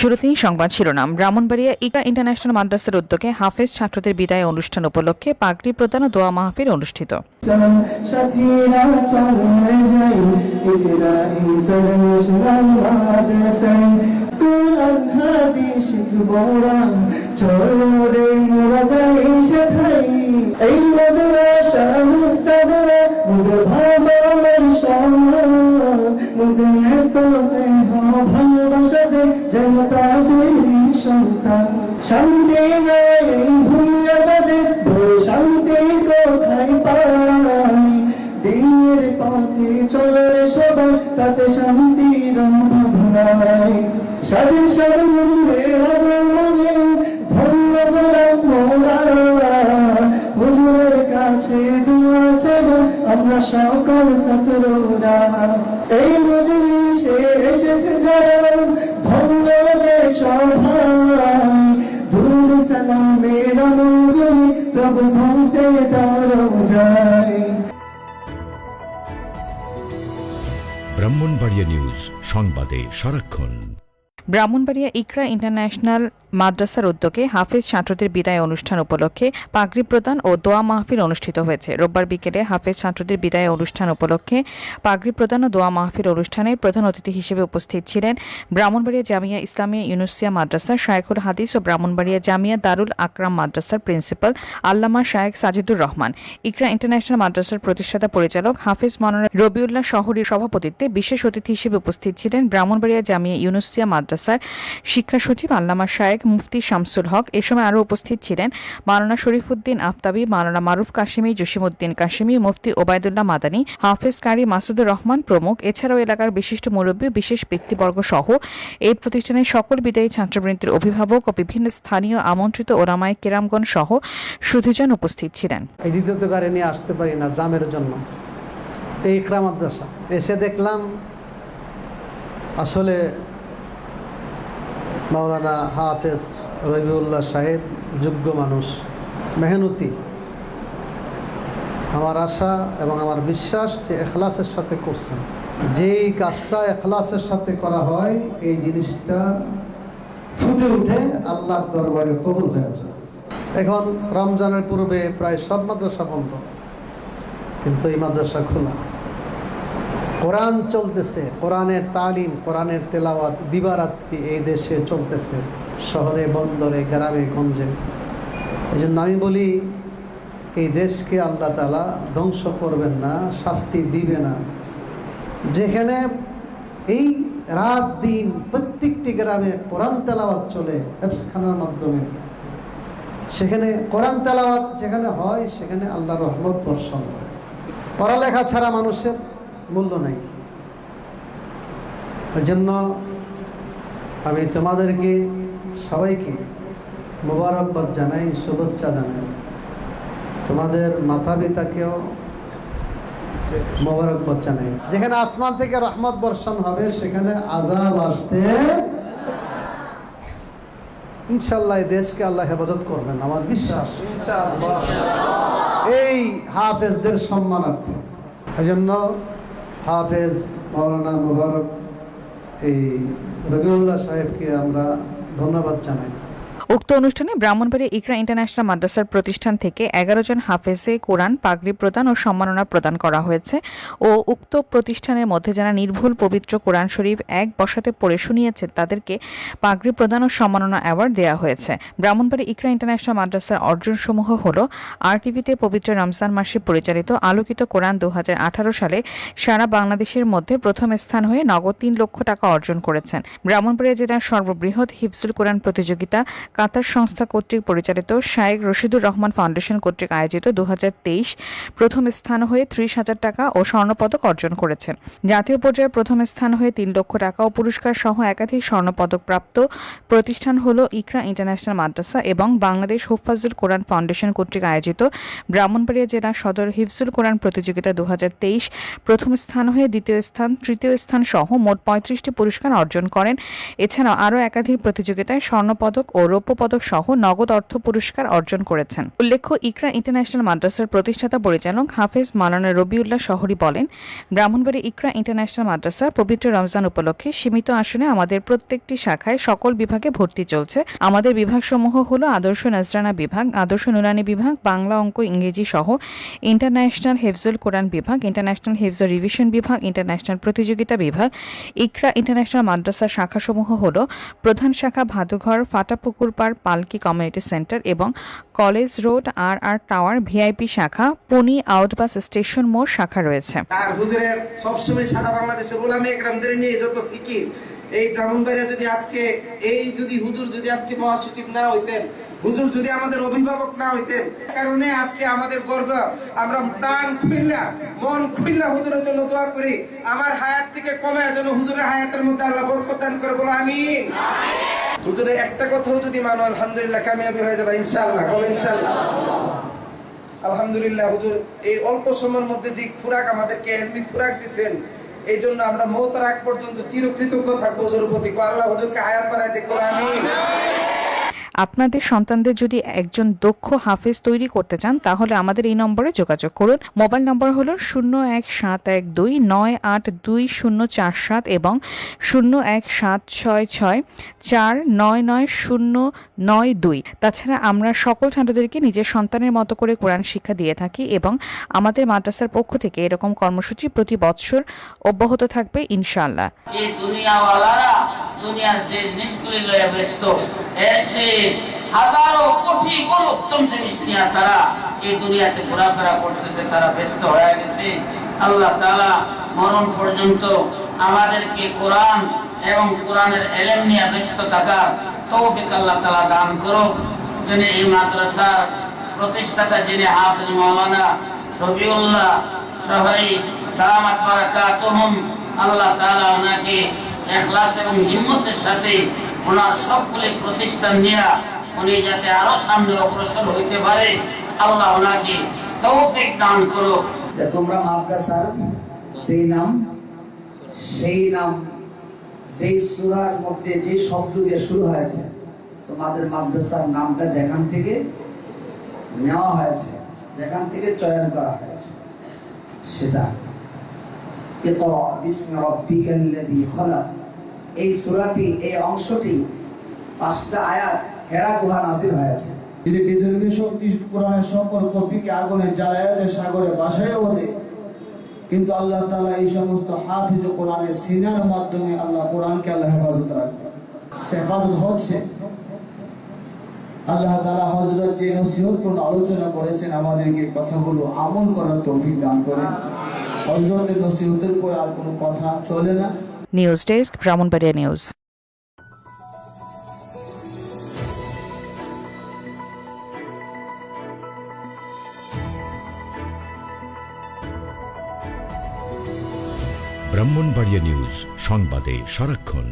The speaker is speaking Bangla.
শুরুতেই সংবাদ শিরোনাম। ব্রাহ্মণবাড়িয়া ইকা ইন্টারন্যাশনাল মাদ্রাসার উদ্যোগে হাফেজ ছাত্রদের বিদায় অনুষ্ঠান উপলক্ষে পাগড়ি প্রদান ও দোয়া মাহফিল অনুষ্ঠিত। শান্তি নাই ভুলিয়া বাজে শান্তি কোথায় পাই? কাছে দোয়া আমরা সকল ছাত্ররা। এই প্রভু দাঁড়ো যায় ব্রাহ্মণবাড়িয়া নিউজ সংবাদে সারাক্ষণ। ব্রাহ্মণবাড়িয়া ইকরা ইন্টারন্যাশনাল মাদ্রাসার উদ্যোগে হাফেজ ছাত্রদের বিদায় অনুষ্ঠান উপলক্ষে পাগড়ি প্রদান ও দোয়া মাহফিল অনুষ্ঠিত হয়েছে। রোববার বিকেলে হাফেজ ছাত্রদের বিদায় অনুষ্ঠান উপলক্ষে পাগড়ি প্রদান ও দোয়া মাহফিল অনুষ্ঠানে প্রধান অতিথি হিসেবে উপস্থিত ছিলেন ব্রাহ্মণবাড়িয়া জামিয়া ইসলামিয়া ইউনুসিয়া মাদ্রাসা শায়েখুল হাদিস ও ব্রাহ্মণবাড়িয়া জামিয়া দারুল আকরাম মাদ্রাসার প্রিন্সিপাল আল্লামা শায়েখ সাজিদুর রহমান। ইকরা ইন্টারন্যাশনাল মাদ্রাসার প্রতিষ্ঠাতা পরিচালক হাফেজ মাওলানা রবিউল্লাহ শহরের সভাপতিত্বে বিশেষ অতিথি হিসেবে উপস্থিত ছিলেন ব্রাহ্মণবাড়িয়া জামিয়া ইউনুসিয়া মাদ্রাসার শিক্ষা সচিব আল্লামা শায়েখ মুফতি শামসুল হক এ সময় আরও উপস্থিত ছিলেন মাওলানা শরীফুদ্দিন আফতাবি, মাওলানা মারুফ কাশিমি জসিমউদ্দিন কাশিমি মুফতি ওবায়দুল্লাহ মাদানী, হাফেজ কারি মাসুদুর রহমান প্রমুখ। এছাড়াও এলাকার বিশিষ্ট মুরব্বী, বিশেষ ব্যক্তিবর্গ সহ এই প্রতিষ্ঠানের সকল বিদায়ী ছাত্রবৃন্দের অভিভাবক ও বিভিন্ন স্থানীয় আমন্ত্রিত ওরামায় কেরামগণ সহ সুধীজন উপস্থিত ছিলেন। এই নিয়ে আসতে পারি না জামের জন্য। এই এসে দেখলাম আসলে মাওলানা হাফেজ রবিউল্লাহ সাহেব, যোগ্য মানুষ, মেহনতি। আমার আশা এবং আমার বিশ্বাস যে এখলাসের সাথে করছেন। যেই কাজটা এখলাসের সাথে করা হয়, এই জিনিসটা ফুটে উঠে আল্লাহর দরবারে কবুল হয়ে যায়। এখন রমজানের পূর্বে প্রায় সব মাদ্রাসা বন্ধ, কিন্তু এই মাদ্রাসা খোলা। কোরআন চলতেছে, কোরআনের তালিম, কোরআনের তেলাওয়াত দিবারাত্রি এই দেশে চলতেছে, শহরে, বন্দরে, গ্রামে, গঞ্জে। এই জন্য আমি বলি, এই দেশকে আল্লাহ তালা ধ্বংস করবেন না, শাস্তি দিবে না। যেখানে এই রাত দিন প্রত্যেকটি গ্রামে কোরআন তেলাওয়াত চলে এফসখানার মাধ্যমে। সেখানে কোরআন তেলাওয়াত যেখানে হয়, সেখানে আল্লাহ রহমত বর্ষণ হয়। পড়ালেখা ছাড়া মানুষের মূল্য নেই। এই জন্য আমি তোমাদেরকে সবাইকে মোবারকবাদ জানাই শুভেচ্ছা জানাই। তোমাদের মাতা পিতাকেও মোবারকবাদ জানাই। যেখানে আসমান থেকে রহমত বর্ষণ হবে সেখানে আজাব আসতে ইনশাল্লাহ দেশকে আল্লাহ হেফাজত করবেন আমার বিশ্বাস। এই হাফেজদের সম্মানার্থে। এই জন্য হাফেজ মৌলানা মুবারক এই রবিউল্লাহ সাহেবকে আমরা ধন্যবাদ জানাই। উক্ত অনুষ্ঠানে ব্রাহ্মণবাড়িয়া ইকরা ইন্টারন্যাশনাল মাদ্রাসার প্রতিষ্ঠান থেকে এগারো জন হাফেজে কোরআন, পাগড়ি প্রদান ও সম্মাননা প্রদান করা হয়েছে ও উক্ত প্রতিষ্ঠানের মধ্যে যারা নির্ভুল পবিত্র কোরআন শরীফ এক বসাতে পড়ে শুনিয়েছে, তাদেরকে পাগড়ি প্রদান ও সম্মাননা অ্যাওয়ার্ড দেওয়া হয়েছে। ব্রাহ্মণবাড়ি ইকরা ইন্টারন্যাশনাল মাদ্রাসার অর্জনসমূহ হল আর টিভিতে পবিত্র রমজান মাসে পরিচালিত আলোকিত কোরআন দু হাজার আঠারো সালে সারা বাংলাদেশের মধ্যে প্রথম স্থান হয়ে নগদ তিন লক্ষ টাকা অর্জন করেছেন। ব্রাহ্মণবাড়িয়া জেলার সর্ববৃহৎ হিফজুল কোরআন প্রতিযোগিতা কাতার সংস্থা কর্তৃক পরিচালিত শায়েক রশিদুর রহমান ফাউন্ডেশন কর্তৃক আয়োজিত দু হাজার তেইশ প্রথম স্থান হয়ে ত্রিশ হাজার টাকা ও স্বর্ণপদক অর্জন করেছেন। জাতীয় পর্যায়ে প্রথম স্থান হয়ে তিন লক্ষ টাকা ও পুরস্কার সহ একাধিক স্বর্ণপদক প্রাপ্ত প্রতিষ্ঠান হল ইকরা ইন্টারন্যাশনাল মাদ্রাসা এবং বাংলাদেশ হুফাজুল কোরআন ফাউন্ডেশন কর্তৃক আয়োজিত ব্রাহ্মণবাড়িয়া জেলা সদর হিফজুল কোরআন প্রতিযোগিতা দু হাজার তেইশ প্রথম স্থান হয়ে দ্বিতীয় স্থান, তৃতীয় স্থান সহ মোট পঁয়ত্রিশটি পুরস্কার অর্জন করেন। এছাড়াও আরও একাধিক প্রতিযোগিতায় স্বর্ণপদক ও রৌপ্য রৌপ্য সহ নগদ অর্থ পুরস্কার অর্জন করেছেন। উল্লেখ্য, ইকরা ইন্টারন্যাশনাল মাদ্রাসার প্রতিষ্ঠাতা, পরিচালক হাফেজ মালানা রবিউল্লাহ শহরী বলেন, ব্রাহ্মণবাড়ি ইকরা ইন্টারন্যাশনাল মাদ্রাসার পবিত্র রমজান উপলক্ষে সীমিত আসনে আমাদের প্রত্যেকটি শাখায় সকল বিভাগে ভর্তি চলছে। আমাদের বিভাগসমূহ হলো আদর্শ নাজরানা বিভাগ, আদর্শ নুরানি বিভাগ, বাংলা অঙ্ক, ইংরেজি সহ ইন্টারন্যাশনাল হেফজুল কোরআন বিভাগ, ইন্টারন্যাশনাল হেফজুল রিভিশন বিভাগ, ইন্টারন্যাশনাল প্রতিযোগিতা বিভাগ। ইকরা ইন্টারন্যাশনাল মাদ্রাসার শাখাসমূহ হল প্রধান শাখা ভাদুঘর, ফাটাপুকুর পাড় পালকি কমিউনিটি সেন্টার এবং college road, R R tower, VIP শাখা, পনি আউটবাস স্টেশন মোড় শাখা রয়েছে। হুজুরের সবসময় সারা বাংলাদেশে গোলামে একরামদের নিয়ে যত ফিকির, এই ব্রাহ্মণবাড়িয়া যদি আজকে, এই যদি হুজুর যদি আজকে মহাসচিব না হইতেন, হুজুর যদি আমাদের অভিভাবক না হইতেন কারণে আজকে আমাদের গর্ব, আমরা প্রাণ খুইল্লা, মন খুইল্লা হুজুরের জন্য দোয়া করি, আমার হায়াত থেকে কমে যেন হুজুরের হায়াতের মধ্যে আল্লাহ বরকত দান করে বলো আমি হুজুরের একটা কথাও যদি মানো, আলহামদুলিল্লাহ কামিয়াবি হয়ে যাবে ইনশাল্লাহ কবে ইনশাআল্লাহ? আলহামদুলিল্লাহ, হুজুর, এই অল্প সময়ের মধ্যে যে খুরাক আমাদেরকে এলমি খোরাক দিচ্ছেন এই জন্য আমরা মৌতার আগ পর্যন্ত চিরকৃতজ্ঞ থাকব হুজুর প্রতি। আল্লাহ হুজুরকে আয়াত বাড়ায় দেখব আমি আপনাদের সন্তানদের যদি একজন দক্ষ হাফেজ তৈরি করতে চান, তাহলে আমাদের এই নম্বরে যোগাযোগ করুন। মোবাইল নম্বর হলো শূন্য এক সাত এক দুই, নয় আট দুই শূন্য চার সাত এবং শূন্য এক সাত ছয় ছয় চার নয় নয় শূন্য নয় দুই। তাছাড়া আমরা সকল ছাত্রদেরকে নিজের সন্তানের মতো করে কোরআন শিক্ষা দিয়ে থাকি এবং আমাদের মাদ্রাসার পক্ষ থেকে এরকম কর্মসূচি প্রতি বৎসর অব্যাহত থাকবে দুনিয়াওয়ালারা দুনিয়ার যে জিনিসগুলি লয়ে ব্যস্ত চেয়ে হাজারো কোটি কোন উত্তম জিনিস নিয়ে তারা এই দুনিয়াতে ঘোরাফেরা করতেছে, তারা ব্যস্ত হয়ে গেছে। আল্লাহ তাআলা মরণ পর্যন্ত আমাদেরকে কোরআন এবং কোরআনের এলেম নিয়ে ব্যস্ত থাকার তৌফিক আল্লাহ তাআলা দান করুক। যিনি এই মাদ্রাসার প্রতিষ্ঠাতা, যিনি হাফিজ মাওলানা রবিউল্লাহ শহরি দামাত বারাকাতুহুম, আল্লাহ তাআলা ওনাকে ইখলাস এবং হিম্মতের সাথে ওনার সবগুলি প্রতিষ্ঠান নিয়ে উনি যাতে আরও সামনে অগ্রসর হইতে পারে, আল্লাহ ওনাকে তৌফিক দান করো তোমরা মাদ্রাসার সেই নাম সেই নাম সেই সুরার মধ্যে যে শব্দ দিয়ে শুরু হয়েছে, তোমাদের মাদ্রাসার নামটা যেখান থেকে নেওয়া হয়েছে, যেখান থেকে চয়ন করা হয়েছে, সেটা। ইকরা বিসমি রাব্বিকাল্লাযী খলাক। এই সূরাটি, এই অংশটি পাঁচটা আয়াত হেরা গুহা নাজির হয়েছে। যদি বিধর্মী শক্তি কোরআনের সকল কপিকে আগুনে জ্বালায় দেয়, সাগরে বাসায় ওদে কিন্তু আল্লাহ তাআলা এই সমস্ত হাফিজ কোরআনের সিনার মাধ্যমে আল্লাহ কোরআনকে আল্লাহ হেফাজত রাখবে হেফাজত হচ্ছে। আল্লাহ তাআলা হযরত যে নসিহতপূর্ণ আলোচনা করেছেন, আমাদেরকে কথাগুলো আমল করার তৌফিক দান করেন। হযরতের নসিহতের পর আর কোনো কথা চলে না। News desk Brahmanbaria news Brahmanbaria news সংবাদে সারাক্ষণ